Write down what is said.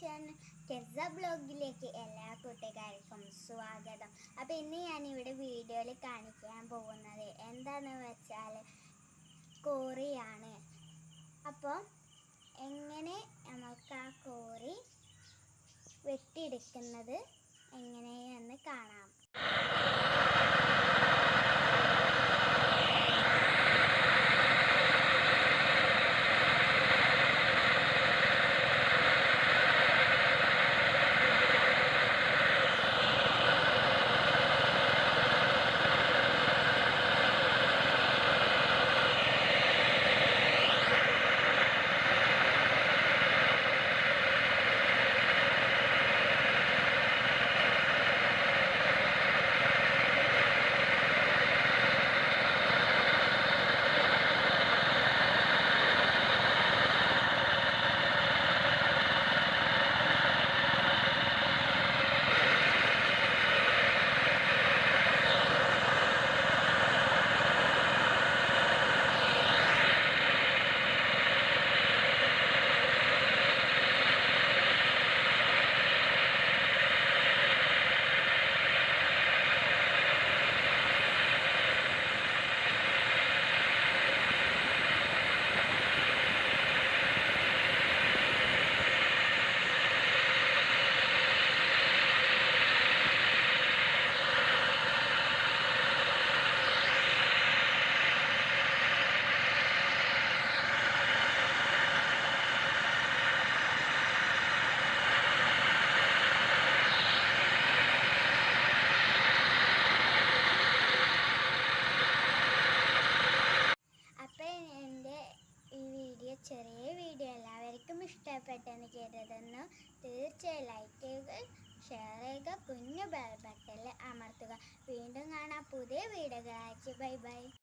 Channel ടെസ ബ്ലോഗിലേക്ക് എല്ലാ കൂട്ടുകാർക്കും സ്വാഗതം. അപ്പോൾ ഇന്ന് ഞാനിവിടെ വീഡിയോയിൽ കാണിക്കാൻ പോകുന്നത് എന്താണെന്ന് വെച്ചാൽ കോറിയാണ്. അപ്പോൾ എങ്ങനെ നമുക്ക് ആ കോറി വെട്ടിയെടുക്കുന്നത് എങ്ങനെയെന്ന് കാണാം അപ്പോൾ എന്റെ ഈ വീഡിയോ ചെറിയ വീഡിയോ എല്ലാവർക്കും ഇഷ്ടപ്പെട്ടെന്ന് കരുതുന്നു. തീർച്ചയായും ലൈക്ക് ചെയ്യുക ഷെയർ ചെയ്യുക കുഞ്ഞു ബെൽ ബട്ടണിൽ അമർത്തുക. വീണ്ടും കാണാം പുതിയ വീഡിയോകളായിട്ട്. Bye bye